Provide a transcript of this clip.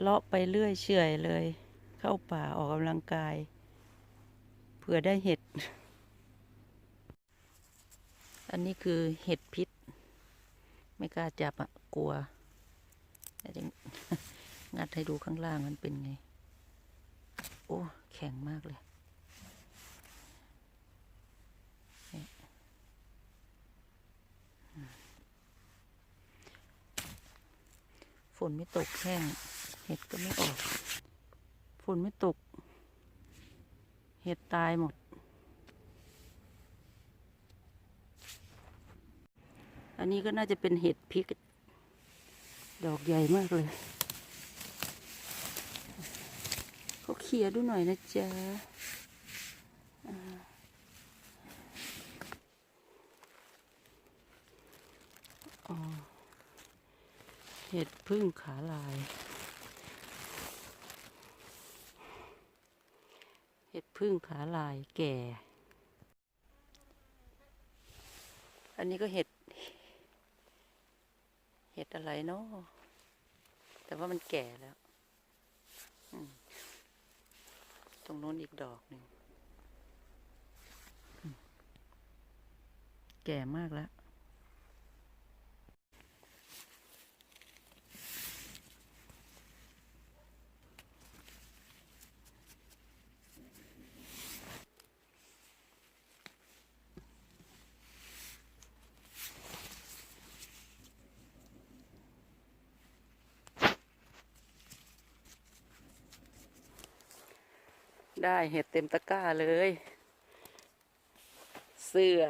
เลาะไปเรื่อยเฉอยเลย เข้าป่าออกกำลังกาย เผื่อได้เห็ด อันนี้คือเห็ดพิษ ไม่กล้าจับอะกลัวจะงัดให้ดูข้างล่างมันเป็นไง โอ้ แข็งมากเลยฝนไม่ตกแห้ง เห็ดก็ไม่ออกฝนไม่ตก เห็ดตายหมด อันนี้ก็น่าจะเป็นเห็ดพริก ดอกใหญ่มากเลยเขาเคลียดูหน่อยนะจ๊ะเห็ดพึ่งขาลาย เห็ด พึ่งขาลายแก่ อันนี้ก็เห็ด เห็ดอะไรเนาะแต่ว่ามันแก่แล้วตรงโน้นอีกดอกหนึ่ง แก่มากแล้ว ได้เห็ดเต็มตะกร้าเลย เสื้อ